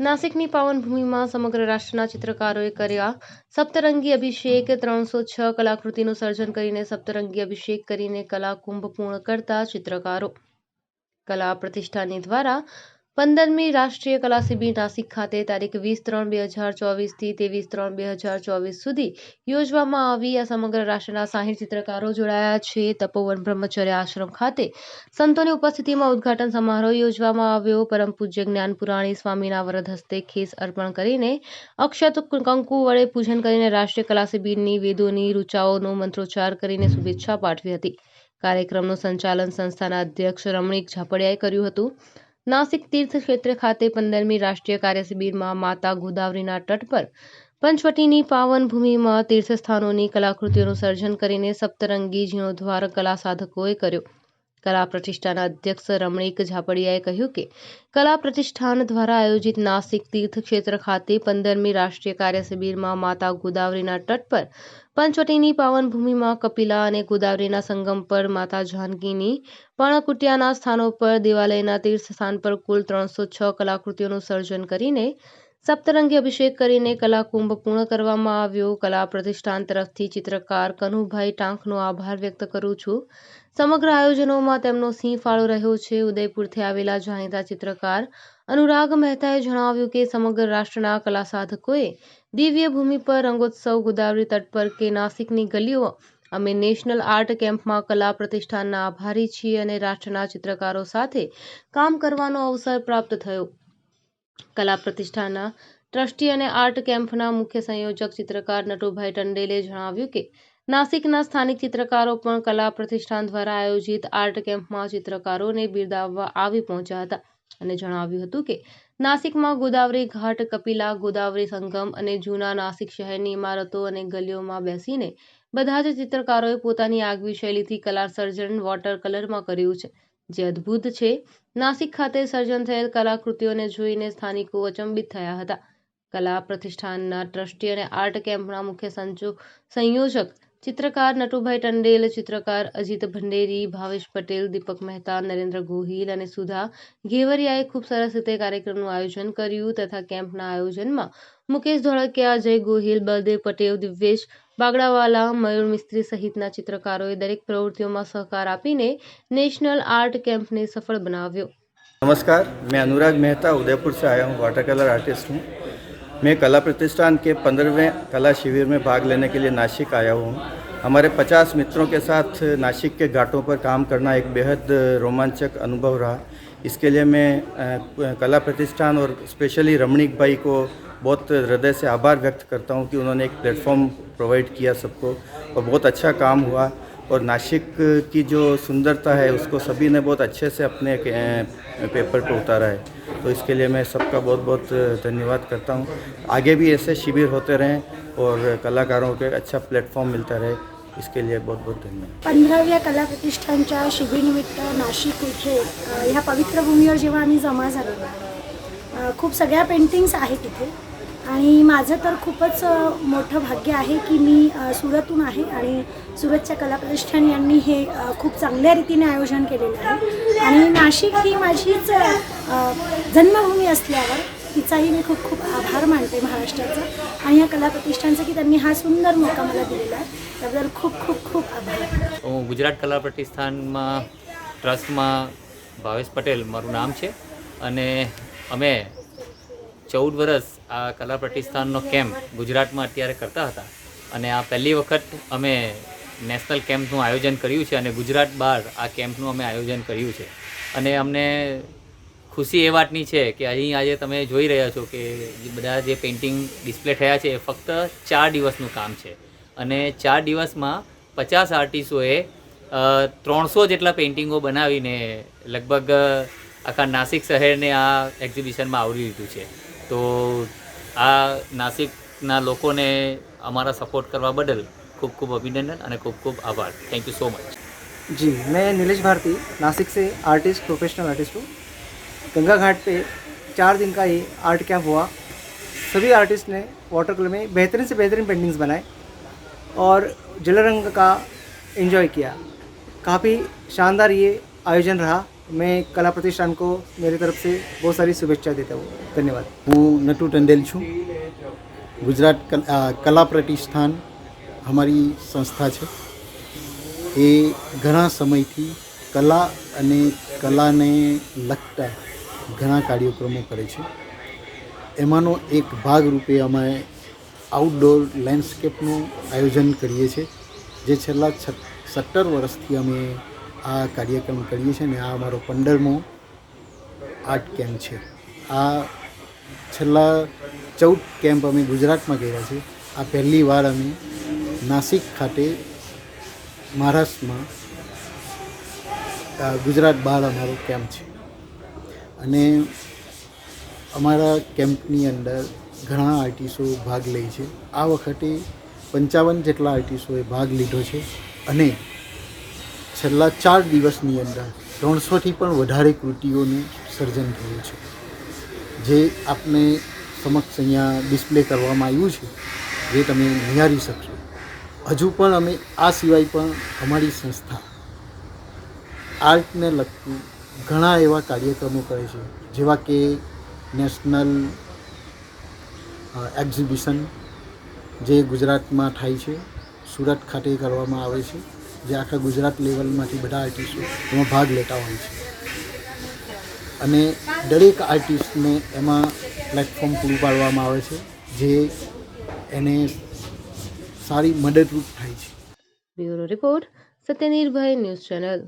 નાસિકની પાવનભૂમિમાં સમગ્ર રાષ્ટ્રના ચિત્રકારોએ કર્યા સપ્તરંગી અભિષેક, ત્રણસો છ કલાકૃતિનું સર્જન કરીને સપ્તરંગી અભિષેક કરીને કલા કુંભ પૂર્ણ કરતા ચિત્રકારો. કલા પ્રતિષ્ઠાની દ્વારા પંદરમી રાષ્ટ્રીય કલા શિબિર નાસિક ખાતે તારીખ વીસ ત્રણ બે હજાર ચોવીસથી ત્રેવીસ ત્રણ બે હજાર ચોવીસ સુધી યોજવામાં આવી આ સમગ્ર રાષ્ટ્રના સાહીઠ ચિત્રકારો જોડાયા છે. તપોવન બ્રહ્મચર્ય આશ્રમ ખાતે સંતોની ઉપસ્થિતિમાં ઉદ્ઘાટન સમારોહ યોજવામાં આવ્યો. પરમ પૂજ્ય જ્ઞાન પુરાણી સ્વામીના વરદ હસ્તે ખેસ અર્પણ કરીને અક્ષત કંકુ વડે પૂજન કરીને રાષ્ટ્રીય કલા શિબિરની વેદોની રૂચાઓનો મંત્રોચ્ચાર કરીને શુભેચ્છા પાઠવી હતી. કાર્યક્રમનું સંચાલન સંસ્થાના અધ્યક્ષ રમણીક ઝાપડિયાએ કર્યું હતું. નાસિક તીર્થ ક્ષેત્ર ખાતે પંદરમી રાષ્ટ્રીય કાર્ય શિબિરમાં માતા ગોદાવરીના તટ પર પંચવટીની પાવન ભૂમિમાં તીર્થસ્થાનોની કલાકૃતિઓનું સર્જન કરીને સપ્તરંગી જીર્ણોદ્ધાર કલા સાધકોએ કર્યો. કલા પ્રતિષ્ઠાના અધ્યક્ષ રમણીક ઝાપડિયાએ કહ્યું કે કલા પ્રતિષ્ઠાન દ્વારા આયોજિત નાસિક તીર્થ ક્ષેત્ર ખાતે પંદરમી રાષ્ટ્રીય કાર્ય શિબિરમાં માતા ગોદાવરીના તટ પર પંચવટીની પાવન ભૂમિમાં કપિલા અને ગોદાવરીના સંગમ પર માતા જાનકીની પર્ણકુટિયાના સ્થાનો પર દેવાલયના તીર્થ સ્થાન પર કુલ ત્રણસો છ કલાકૃતિઓનું સર્જન કરીને સપ્તરંગી અભિષેક કરીને કલાકુંભ પૂર્ણ કરવામાં આવ્યો. કલા પ્રતિષ્ઠાન તરફથી ચિત્રકાર કનુભાઈ ટાંકનો આભાર વ્યક્ત કરું છું. સમગ્ર આયોજનોમાં તેમનો સિંહ ફાળો રહ્યો છે. ઉદયપુરથી આવેલા જાણીતા ચિત્રકાર અનુરાગ મહેતાએ જણાવ્યું કે સમગ્ર રાષ્ટ્રના કલા સાધકોએ દિવ્ય ભૂમિ પર રંગોત્સવ ગોદાવરી તટ પર કે નાસિકની ગલીઓ, અમે નેશનલ આર્ટ કેમ્પમાં કલા પ્રતિષ્ઠાનના આભારી છીએ અને રાષ્ટ્રના ચિત્રકારો સાથે કામ કરવાનો અવસર પ્રાપ્ત થયો. કલા પ્રતિષ્ઠાનના ટ્રસ્ટી અને આર્ટ કેમ્પના મુખ્ય સંયોજક ચિત્રકાર નટુભાઈ ટંડેલે જણાવ્યું કે નાસિકના સ્થાનિક ચિત્રકારો પણ કલા પ્રતિષ્ઠાન દ્વારા આયોજિત આર્ટ કેમ્પમાં ચિત્રકારોને બિરદાવવા આવી પહોંચ્યા હતા અને જણાવ્યું હતું કે નાસિકમાં ગોદાવરી ઘાટ, કપિલા ગોદાવરી સંગમ અને જૂના નાસિક શહેરની ઇમારતો અને ગલીઓમાં બેસીને બધા જ ચિત્રકારોએ પોતાની આગવી શૈલીથી કલા સર્જન વોટર કલરમાં કર્યું છે. જે અદ્ભુત છે. નાસિક ખાતે સર્જન થયેલ કલાકૃતિઓને જોઈને સ્થાનિકો અચંબિત થયા હતા. કલા પ્રતિષ્ઠાનના ટ્રસ્ટી અને આર્ટ કેમ્પના મુખ્ય સંયોજક ચિત્રકાર નટુભાઈ ટંડેલ, ચિત્રકાર અજીત ભંડેરી, ભાવેશ પટેલ, દીપક મહેતા, નરેન્દ્ર ગોહિલ અને સુધા ઘેવરિયાએ ખૂબ સરસ રીતે કાર્યક્રમનું આયોજન કર્યું તથા કેમ્પના આયોજનમાં મુકેશ ધોળકિયા જય ગોહિલ બલદેવ પટેલ દિવ્યેશ બાગડાવાલા મયુર મિસ્ત્રી સહિતના ચિત્રકારોએ દરેક પ્રવૃત્તિઓમાં સહકાર આપીને નેશનલ આર્ટ કેમ્પને સફળ બનાવ્યો नमस्कार मैं अनुराग मेहता उदयपुर से आया हूँ वाटर कलर आर्टिस्ट हूँ मैं कला प्रतिष्ठान के पंद्रहवें कला शिविर में भाग लेने के लिए नासिक आया हुआ हूँ हमारे 50 मित्रों के साथ नासिक के घाटों पर काम करना एक बेहद रोमांचक अनुभव रहा इसके लिए मैं अ, कला प्रतिष्ठान और स्पेशली रमणीक भाई को बहुत हृदय से आभार व्यक्त करता हूँ कि उन्होंने एक प्लेटफॉर्म प्रोवाइड किया सबको और बहुत अच्छा काम हुआ और नासिक की जो सुंदरता है उसको सभी ने बहुत अच्छे से अपने पेपर पर उतारा है। तो इसके लिए मैं सबका बहुत बहुत धन्यवाद करता हूँ। आगे भी ऐसे शिविर होते रहें और कलाकारों के अच्छा प्लेटफॉर्म मिलता रहे इसके लिए बहुत बहुत धन्यवाद। पंधराव्या कला प्रतिष्ठानच्या शिबिरनिमित्त नाशिक अ, ह्या पवित्र जेव्हा आम्ही जमा खूप सगळ्या पेंटिंग्स आहेत इथे. आणि माझं तर खूपच अ, मोठं भाग्य आहे की मी अ, सुरतहून आहे आणि सुरतच्या कला प्रतिष्ठान यांनी हे अ, खूप चांगल्या रीतीने आयोजन केलेलं आहे आणि नाशिक ही माझीच अ, जन्मभूमी असल्यावर तिचाही मी खूप खूप आभार मानते महाराष्ट्राचा आणि या कला प्रतिष्ठानचा की त्यांनी हा सुंदर मोका मला दिलेला आहे त्याबद्दल खूप खूप खूप आभार હું ગુજરાત કલા પ્રતિષ્ઠાનમાં ટ્રસ્ટમાં ભાવેશ પટેલ મારું નામ છે અને અમે ચૌદ વર્ષ આ કલા પ્રતિષ્ઠાનનો કેમ્પ ગુજરાતમાં અત્યારે કરતા હતા. અને આ પહેલી વખત અમે નેશનલ કેમ્પનું આયોજન કર્યું છે અને ગુજરાત બહાર આ કેમ્પનું અમે આયોજન કર્યું છે. અને અમને ખુશી એ વાતની છે કે અહીં આજે તમે જોઈ રહ્યા છો કે બધા જે પેઇન્ટિંગ ડિસ્પ્લે થયા છે એ ફક્ત ચાર દિવસનું કામ છે. અને ચાર દિવસમાં પચાસ આર્ટિસ્ટોએ ત્રણસો જેટલા પેઇન્ટિંગો બનાવીને લગભગ આખા નાસિક શહેરને આ એક્ઝિબિશનમાં આવરી લીધું છે. તો આ નાસિકના લોકોને અમારા સપોર્ટ કરવા બદલ ખૂબ ખૂબ અભિનંદન અને ખૂબ ખૂબ આભાર થેન્ક યુ સો મચ जी मैं नीलेश भारती नासिक से आर्टिस्ट प्रोफेशनल आर्टिस्ट हूँ गंगा घाट पे चार दिन का ये आर्ट कैंप हुआ सभी आर्टिस्ट ने वाटर कलर में बेहतरीन से बेहतरीन पेंटिंग्स बनाए और जल रंग का एंजॉय किया काफ़ी शानदार ये आयोजन रहा मैं कला प्रतिष्ठान को मेरी तरफ से बहुत सारी शुभेच्छा देता हूँ धन्यवाद હું નટુ ટંડેલ છું ગુજરાત કલ- અ, કલા પ્રતિષ્ઠાન અમારી સંસ્થા છે એ ઘણા સમયથી કલા અને કલાને લગતા ઘણા કાર્યક્રમો કરે છે એમાંનો એક ભાગરૂપે અમે આઉટડોર લેન્ડસ્કેપનું આયોજન કરીએ છીએ જે છેલ્લા છ સત્તર વર્ષથી અમે આ કાર્યક્રમ કરીએ છીએ ને આ અમારો પંદરમો આર્ટ કેમ્પ છે. આ છેલ્લા ચૌદ કેમ્પ અમે ગુજરાતમાં કર્યા છે. આ પહેલી વાર અમે નાસિક ખાતે મહારાષ્ટ્રમાં ગુજરાત બહાર અમારો કેમ્પ છે. અને અમારા કેમ્પની અંદર ઘણા આર્ટિસ્ટો ભાગ લે છે. આ વખતે પંચાવન જેટલા આર્ટિસ્ટોએ ભાગ લીધો છે. અને છેલ્લા ચાર દિવસની અંદર ત્રણસોથી પણ વધારે કૃતિઓનું સર્જન થયું છે. જે આપને સમક્ષ અહીંયા ડિસ્પ્લે કરવામાં આવ્યું છે, જે તમે નિહાળી શકશો. હજુ પણ અમે આ સિવાય પણ અમારી સંસ્થા આર્ટને લગતું ઘણા એવા કાર્યક્રમો કરે છે, જેવા કે નેશનલ એક્ઝિબિશન, જે ગુજરાતમાં થાય છે, સુરત ખાતે કરવામાં આવે છે. જે આખા ગુજરાત લેવલમાંથી બધા આર્ટિસ્ટો એમાં ભાગ લેતા હોય છે. અને દરેક આર્ટિસ્ટને એમાં પ્લેટફોર્મ પૂરું પાડવામાં આવે છે, જે એને સારી મદદરૂપ થાય છે. Bureau report, Satyanirbhay news channel.